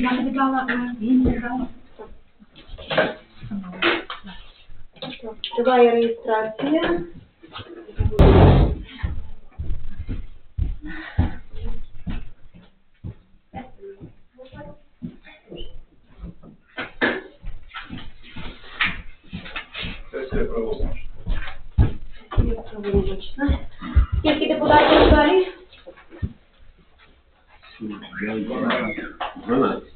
Я е, не дала. Триває реєстрація. 12.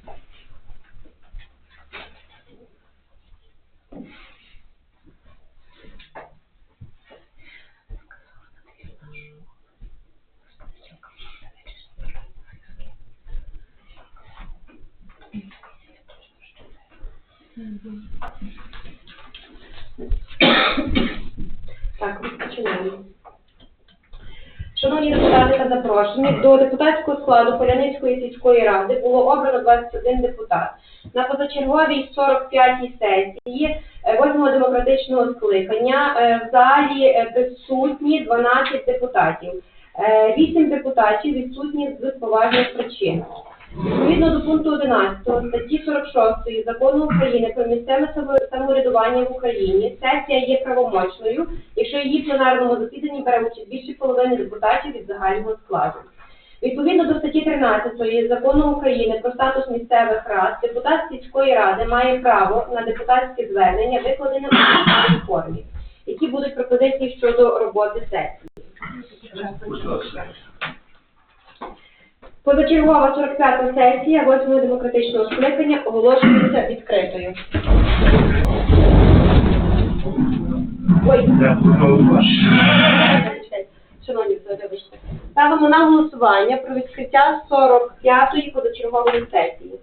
Депутатського складу Поляницької сільської ради було обрано 21 депутат. На позачерговій 45-й сесії 8-го демократичного скликання е, в залі е, присутні 12 депутатів. 8 депутатів відсутні з поважних причин. Відповідно до пункту 11 статті 46 Закону України про місцеве самоврядування в Україні сесія є правомочною, якщо її в пленарному засіданні бере участь більше половини депутатів від загального складу. Відповідно до статті 13 Закону України про статус місцевих рад, депутат сільської ради має право на депутатське звернення, викладене у письмовій формі, які будуть пропозиції щодо роботи сесії. Позачергова 45-та сесія 8-го демократичного скликання оголошується відкритою. Ой, шановні, вибачте. Ставимо на голосування про відкриття 45-ї позачергової сесії.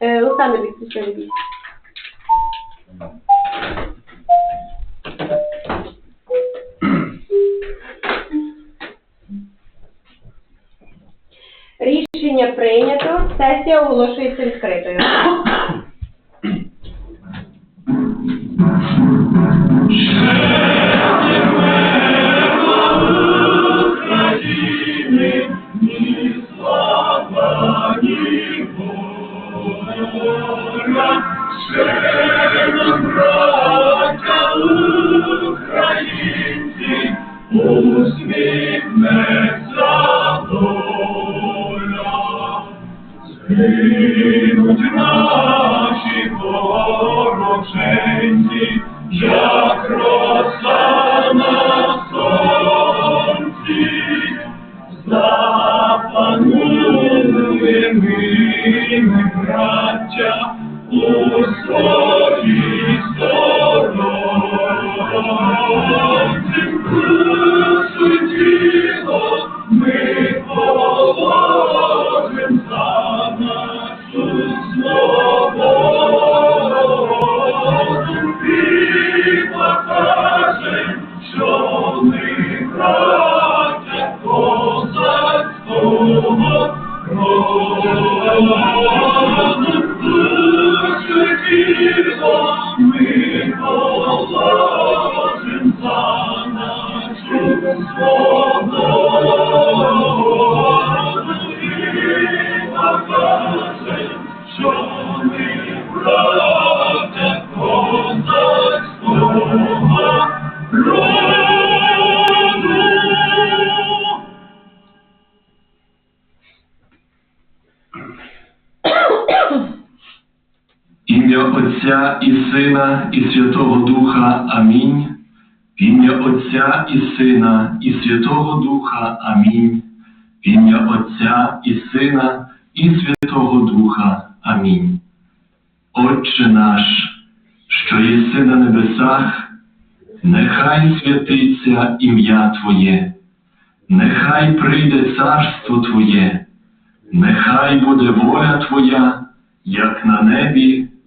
Е, Олександр Вікторович. Рішення прийнято. Сесія оголошується відкритою. Згинуть Отця і Сина і Святого Духа. Амінь. В ім'я Отця і Сина і Святого Духа. Амінь. В ім'я Отця і Сина і Святого Духа. Амінь. Отче наш, що єси на небесах, нехай святиться ім'я Твоє, нехай прийде царство Твоє, нехай буде воля Твоя, як на небі,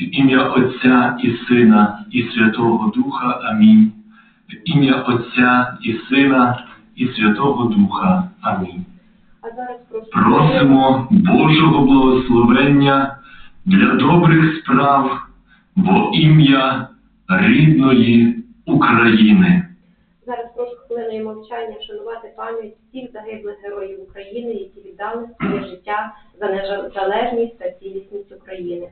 В ім'я Отця і Сина, і Святого Духа. Амінь. В ім'я Отця і Сина, і Святого Духа. Амінь. Просимо Божого благословення для добрих справ во ім'я рідної України. Зараз прошу хвилиною мовчання вшанувати пам'ять всіх загиблих героїв України, які віддали своє життя за незалежність та цілісність України.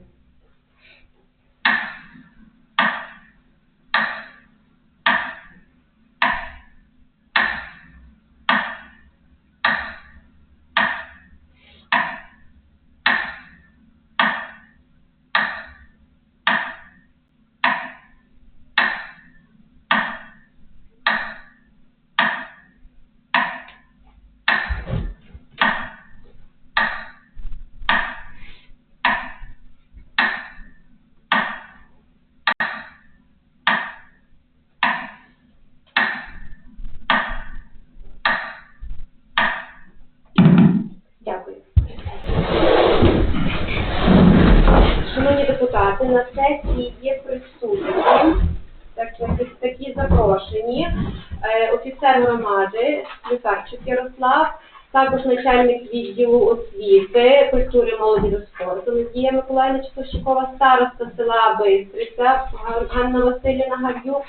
Запрошені е, офіцер громади Люкарчук Ярослав, також начальник відділу освіти, культури, молоді та спорту Надія Миколаївна Чепощикова, староста села Бистриця, Ганна Василівна Гав'юк,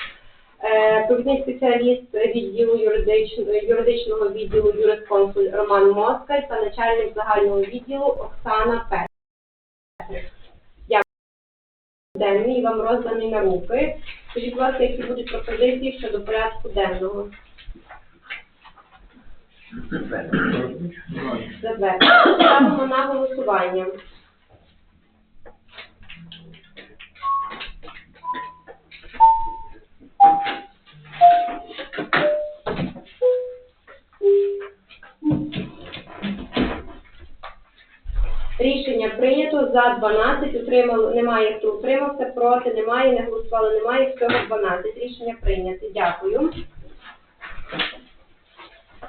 е, провідний спеціаліст відділу юридичного, юридичного відділу юрисконсуль Роман Москаль та начальник загального відділу Оксана Петрик. Денний вам розданий на руки. Скажіть, будь ласка, які будуть пропозиції щодо порядку денного? Затвердження. Ставимо на голосування. Рішення прийнято за 12, утримало, немає хто утримався, проти немає, не голосували немає, всього 12. Рішення прийнято. Дякую.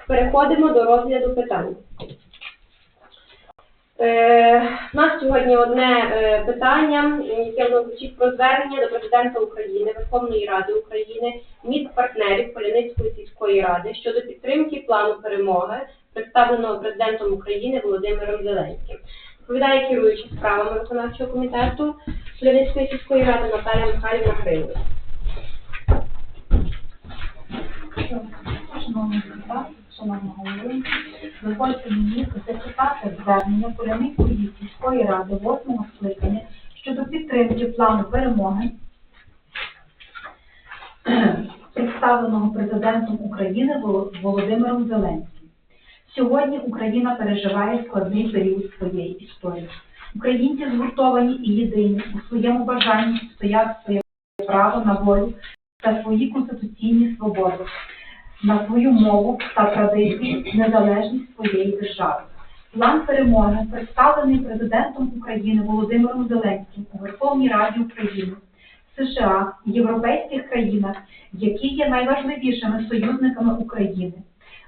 Переходимо до розгляду питань. Е, у нас сьогодні одне е, питання, яке воно звучить про звернення до президента України, Верховної Ради України, від партнерів Поляницької сільської ради щодо підтримки плану перемоги, представленого президентом України Володимиром Зеленським. Відповідає керуючий справами виконавчого комітету Поляницької сільської ради Наталія Михайлівна Гринів. Шановні депутати, шановна голови, дозвольте мені зачитати звернення Поляницької сільської ради восьмого скликання щодо підтримки плану перемоги, представленого президентом України Володимиром Зеленським. Сьогодні Україна переживає складний період своєї історії. Українці згуртовані і єдині у своєму бажанні стояти своє право на волю та свої конституційні свободи на свою мову та традиції незалежність своєї держави. План перемоги, представлений президентом України Володимиром Зеленським у Верховній Раді України, США європейських країнах, які є найважливішими союзниками України.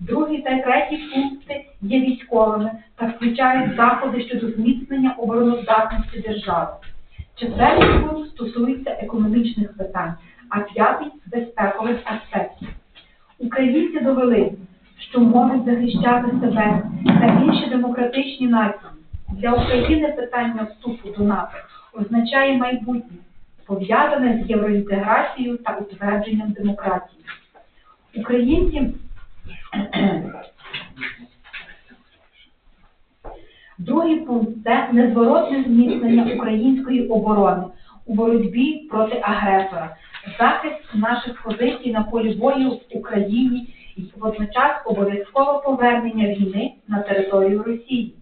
Другий та третій пункти є військовими та включають заходи щодо зміцнення обороноздатності держави. Четвертий пункт стосується економічних питань, а п'ятий безпекових аспектів. Українці довели, що можуть захищати себе та інші демократичні нації. Для України питання вступу до НАТО означає майбутнє, пов'язане з євроінтеграцією та утвердженням демократії. Українці Другий пункт це незворотне зміцнення української оборони у боротьбі проти агресора, захист наших позицій на полі бою в Україні і водночас обов'язкове повернення війни на територію Росії.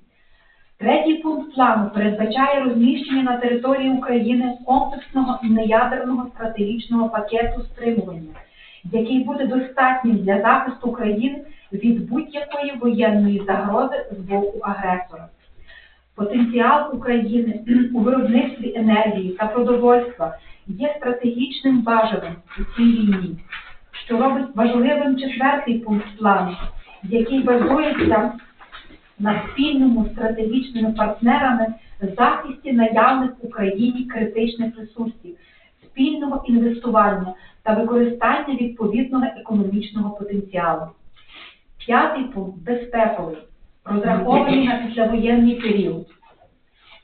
Третій пункт плану передбачає розміщення на території України комплексного неядерного стратегічного пакету стримування, який буде достатнім для захисту країн від будь-якої воєнної загрози з боку агресора. Потенціал України у виробництві енергії та продовольства є стратегічним бажаним у цій війні, що робить важливим четвертий пункт плану, який базується на спільному стратегічними партнерами захисті наявних в Україні критичних ресурсів, спільного інвестування та використання відповідного економічного потенціалу. П'ятий пункт безпековий, розрахований на післявоєнний період.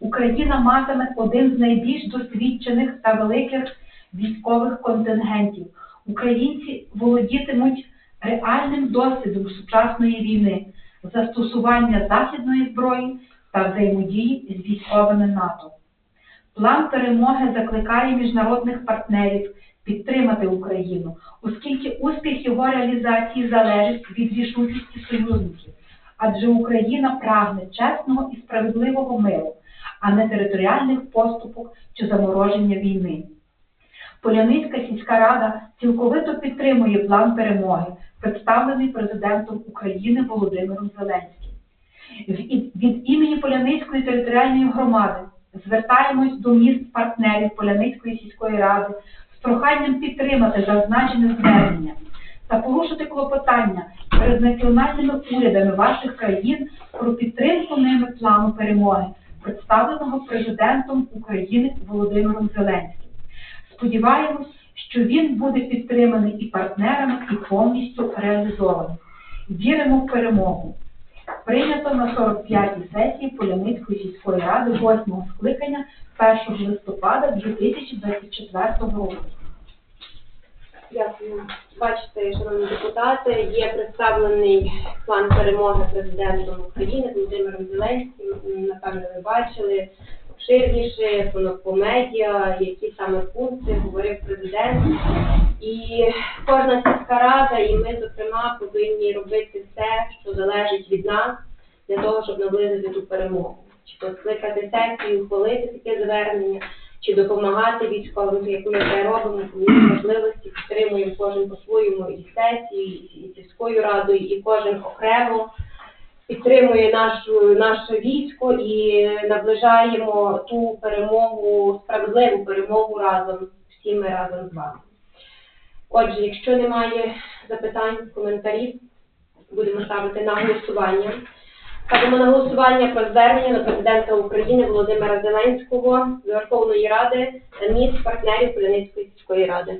Україна матиме один з найбільш досвідчених та великих військових контингентів. Українці володітимуть реальним досвідом сучасної війни, застосування західної зброї та взаємодії з військовими НАТО. План перемоги закликає міжнародних партнерів підтримати Україну, оскільки успіх його реалізації залежить від рішучості союзників, адже Україна прагне чесного і справедливого миру, а не територіальних поступок чи замороження війни. Поляницька сільська рада цілковито підтримує план перемоги, представлений президентом України Володимиром Зеленським. Від, імені Поляницької територіальної громади звертаємось до міст партнерів Поляницької сільської ради проханням підтримати зазначене звернення та порушити клопотання перед національними урядами ваших країн про підтримку ними плану перемоги, представленого президентом України Володимиром Зеленським. Сподіваємось, що він буде підтриманий і партнерами, і повністю реалізований. Віримо в перемогу. Прийнято на 45-й сесії Поляницької сільської ради 8-го скликання 1 листопада 2024 року. Дякую. Бачите, шановні депутати, є представлений план перемоги президентом України Володимиром Зеленським. Напевно, ви бачили обширніше по медіа, які саме пункти говорив президент. І кожна сільська рада, і ми, зокрема, повинні робити все, що залежить від нас, для того, щоб наблизити ту перемогу. Чи то скликати сесію, ухвалити таке звернення, чи допомагати військовим, як ми це робимо, по можливості підтримуємо кожен по-своєму і сесію, і сільською радою, і кожен окремо підтримує нашу наше військо і наближаємо ту перемогу, справедливу перемогу разом всі ми разом з вами. Отже, якщо немає запитань, коментарів, будемо ставити на голосування. Ставимо на голосування про звернення до президента України Володимира Зеленського з Верховної Ради та міст партнерів Поляницької сільської ради.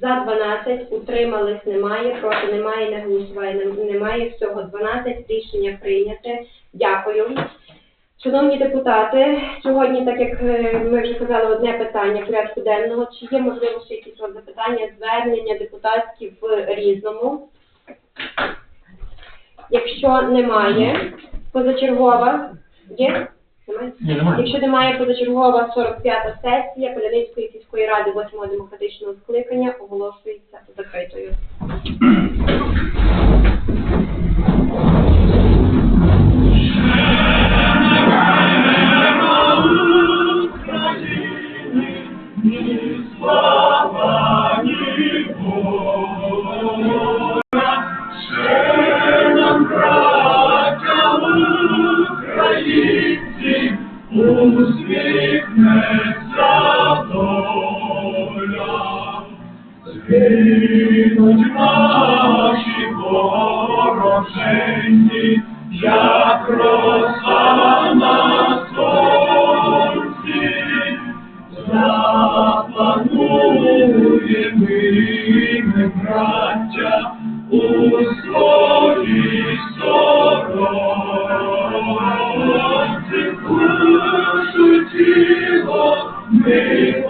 За 12, утримались немає, проти немає, не голосуває немає, всього 12, рішення прийняте. Дякую. Шановні депутати, сьогодні, так як е, ми вже казали, одне питання порядку денного. Чи є можливо ще якісь запитання, звернення депутатські в різному? Якщо немає, позачергова є? Немає? Ні, немає. Якщо немає позачергова 45-та сесія Поляницької сільської ради 8-го демократичного скликання оголошується закритою. Слава сторонці, душу тіло ми